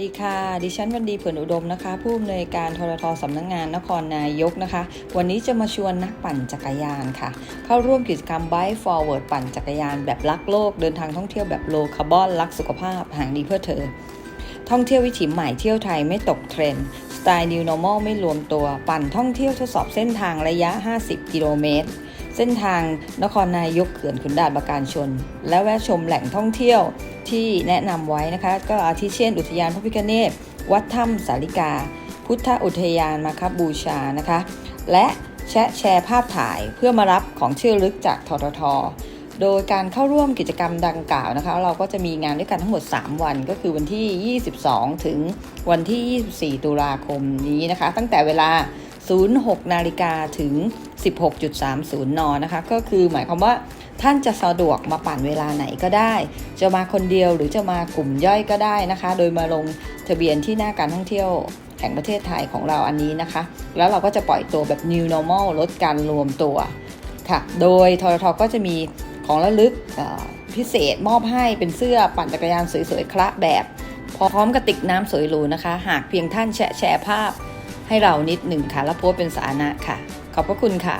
ดีค่ะ ดิฉันวันดีเผื่อนอุดมนะคะ ผู้อำนวยการทรทสำนักงงานนครนายกนะคะ วันนี้จะมาชวนนักปั่นจักรยานค่ะ เข้าร่วมกิจกรรม Bike Forward ปั่นจักรยานแบบรักโลก เดินทางท่องเที่ยวแบบโลคาร์บอนรักสุขภาพห่างดีเพื่อเธอ ท่องเที่ยววิถีใหม่เที่ยวไทยไม่ตกเทรนด์สไตล์ New Normal ไม่รวมตัว ปั่นท่องเที่ยวทดสอบเส้นทางระยะ 50 กิโลเมตร เส้นทางนครนายกเขื่อนขุนด่านประการชน และแวะชมแหล่งท่องเที่ยวที่แนะนำไว้นะคะ ก็อาทิเช่น อุทยานพระพิฆเนศวัดถ้ำสาลิกา พุทธอุทยานมาคบูชานะคะ และแชะแชร์ภาพถ่ายเพื่อมารับของเชื่อลึกจากทททโดยการเข้าร่วมกิจกรรมดังกล่าวนะคะ เราก็จะมีงานด้วยกันทั้งหมด 3 วันก็คือวันที่ 22 ถึงวันที่ 24 ตุลาคมนี้นะคะ ตั้งแต่เวลา 06 นาฬิกาถึง 16.30 น นะคะ ก็คือหมายความว่าท่านจะสะดวกมาปั่นเวลาไหนก็ได้ จะมาคนเดียวหรือจะมากลุ่มย่อยก็ได้นะคะ โดยมาลงทะเบียนที่หน้าการท่องเที่ยวแห่งประเทศไทยของเราอันนี้นะคะ แล้วเราก็จะปล่อยตัวแบบ new normal ลดการรวมตัวค่ะ โดยทรทก็จะมีของระลึกพิเศษมอบให้เป็นเสื้อปั่นจักรยานสวยๆคละแบบพร้อมกระติกน้ำสวยหรูนะคะ หากเพียงท่านแชร์ภาพให้เรานิดหนึ่งค่ะ แล้วโพสเป็นสาธารณะค่ะ ขอบพระคุณค่ะ